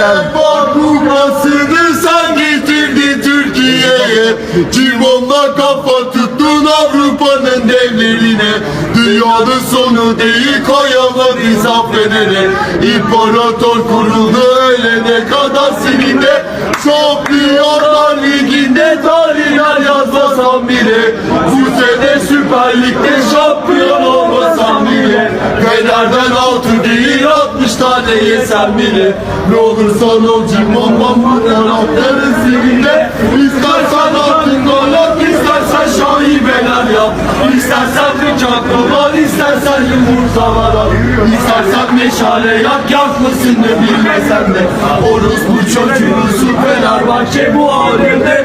Bak kupasını sen getirdin Türkiye'ye. Cimbomla kafa tuttun Avrupa'nın devlerine. Dünyanın sonu değil koyamadı zaferine İmparator kuruldu ölene kadar senin de Şampiyonlar Ligi'nde tarihler yazmasam bile Bu sene Süper 60 tane yesem bile Ne olursan ol cimbom bambu taraftarın seninle İstersen altın gol at istersen şaibeler yap. İstersen bıçak dolar istersen yumurtalar at İstersen meşale yak yakmasın da bilmesen de. Orospu çocuğusun Fenerbahçe bu alemde